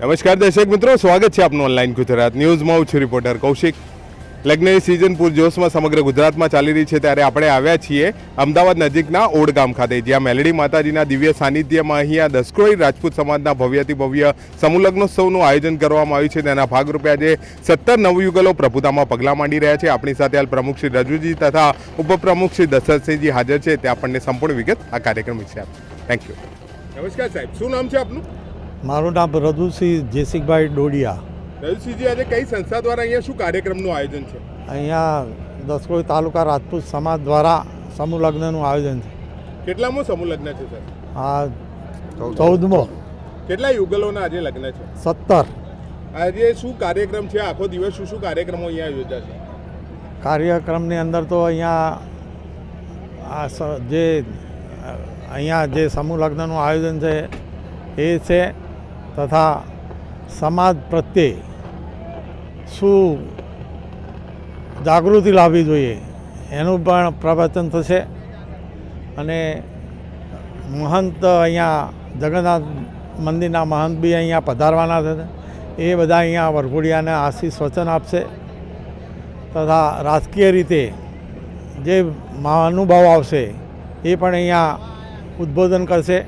નમસ્કાર દર્શક મિત્રો, સ્વાગત છે આપનું ઓનલાઈન ગુજરાત ન્યૂઝમાં હું છું રિપોર્ટર કૌશિક. લગ્નની સિઝન પૂરજોશમાં સમગ્ર ગુજરાતમાં ચાલી રહી છે, ત્યારે આપણે આવ્યા છીએ અમદાવાદ નજીકના ઓડગામ ખાતે, જ્યાં મેલડી માતાજીના દિવ્ય સાનિધ્યમાં અહીંયા દસક્રોઈ રાજપૂત સમાજના ભવ્યથી ભવ્ય સમૂહલગ્નોત્સવનું આયોજન કરવામાં આવ્યું છે, તેના ભાગરૂપે આજે સત્તર નવયુગલો પ્રભુતામાં પગલાં માંડી રહ્યા છે. આપણી સાથે હાલ પ્રમુખ શ્રી રજુજી તથા ઉપપ્રમુખ શ્રી દશરથસિંહજી હાજર છે, તે આપણને સંપૂર્ણ વિગત આ કાર્યક્રમ વિશે આપશે. થેન્ક યુ નમસ્કાર સાહેબ, શું નામ છે આપનું? મારું નામ રઘુસિંહ જેસિકભાઈ ડોડિયા. રજુસિંહજી આજે કઈ સંસ્થા દ્વારા અહીંયા શું કાર્યક્રમનું આયોજન છે? અહીંયા દસકોઈ તાલુકા રાજપૂત સમાજ દ્વારા સમૂહ લગ્નનું આયોજન છે. કેટલામો સમૂહ લગ્ન છે સર? આ ચૌદમો. કેટલા યુગલોના આજે લગ્ન છે? સત્તર. આજે શું કાર્યક્રમ છે? આખો દિવસ શું શું કાર્યક્રમો અહીંયા યોજાશે? કાર્યક્રમની અંદર તો અહીંયા આ સ- જે અહીંયા જે સમૂહ લગ્નનું આયોજન છે એ છે. તથા સમાજ પ્રત્યે શું જાગૃતિ લાવવી જોઈએ એનું પણ પ્રવચન થશે. અને મહંત અહીંયા જગન્નાથ મંદિરના મહંત બી અહીંયા પધારવાના થશે એ બધા અહીંયા વરઘોડિયાને આશીષ વચન આપશે. તથા રાજકીય રીતે જે મહાનુભાવ આવશે એ પણ અહીંયા ઉદ્બોધન કરશે.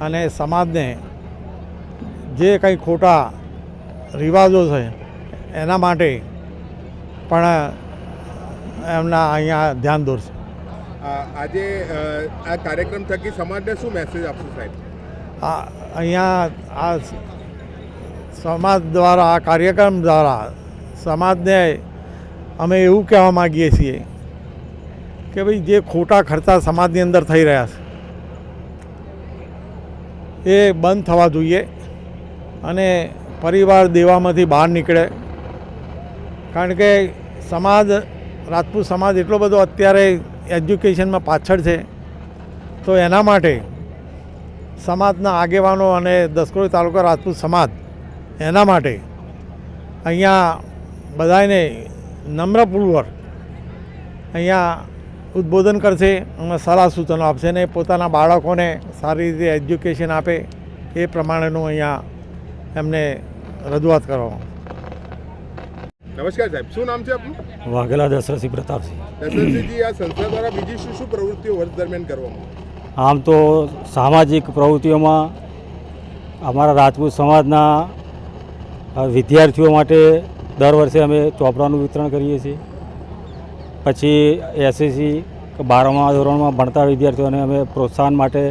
અને સમાજને જે કંઈ ખોટા રિવાજો છે એના માટે પણ એમના અહીંયા ધ્યાન દોરશે. આજે આ કાર્યક્રમ થકી સમાજને શું મેસેજ આપશો સાહેબ? આ અહીંયા આ સમાજ દ્વારા આ કાર્યક્રમ દ્વારા સમાજને અમે એવું કહેવા માગીએ છીએ કે ભાઈ જે ખોટા ખર્ચા સમાજની અંદર થઈ રહ્યા છે એ બંધ થવા જોઈએ. અને પરિવાર દેવામાંથી બહાર નીકળે. કારણ કે સમાજ, રાજપૂત સમાજ એટલો બધો અત્યારે એજ્યુકેશનમાં પાછળ છે. તો એના માટે સમાજના આગેવાનો અને દસકોઈ તાલુકા રાજપૂત સમાજ એના માટે અહીંયા બધાને નમ્રપૂર્વક અહીંયા ઉદ્બોધન કરશે અને સલાહ સૂચનો આપશે ને પોતાના બાળકોને સારી રીતે એજ્યુકેશન આપે એ પ્રમાણેનું અહીંયા એમને રજૂઆત કરવામાં નમસ્કાર સાહેબ શું નામ છે આપનું? વાઘેલા દશરથસિંહ પ્રતાપસિંહ. દશરથસિંહજી આ સંસ્થા દ્વારા બીજી શું શું પ્રવૃત્તિઓ વર્ષ દરમિયાન કરવામાં આમ તો સામાજિક પ્રવૃત્તિઓમાં અમારા રાજપૂત સમાજના વિદ્યાર્થીઓ માટે દર વર્ષે અમે ચોપડાનું વિતરણ કરીએ છીએ. પછી એસએસસી બારમા ધોરણમાં ભણતા વિદ્યાર્થીઓને અમે પ્રોત્સાહન માટે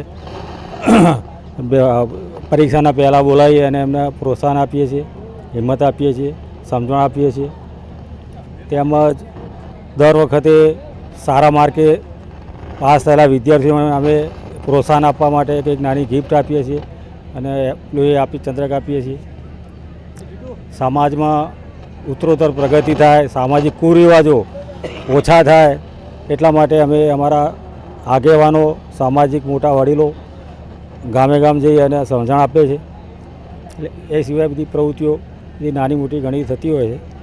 પરીક્ષાના પહેલાં બોલાવીએ અને એમને પ્રોત્સાહન આપીએ છીએ, હિંમત આપીએ છીએ, સમજણ આપીએ છીએ. તેમજ દર વખતે સારા માર્કે પાસ થયેલા વિદ્યાર્થીઓને અમે પ્રોત્સાહન આપવા માટે કંઈક નાની ગિફ્ટ આપીએ છીએ અને લોહી આપી ચંદ્રક આપીએ છીએ. સમાજમાં ઉત્તરોત્તર પ્રગતિ થાય, સામાજિક કુરિવાજો ઓછા થાય, એટલા માટે અમે અમારા આગેવાનો, સામાજિક મોટા વડીલો ગામે ગામ જઈ અને સમજણ આપે છે. એટલે એ સિવાય બધી પ્રવૃત્તિઓ જે નાની મોટી ઘણી થતી હોય છે.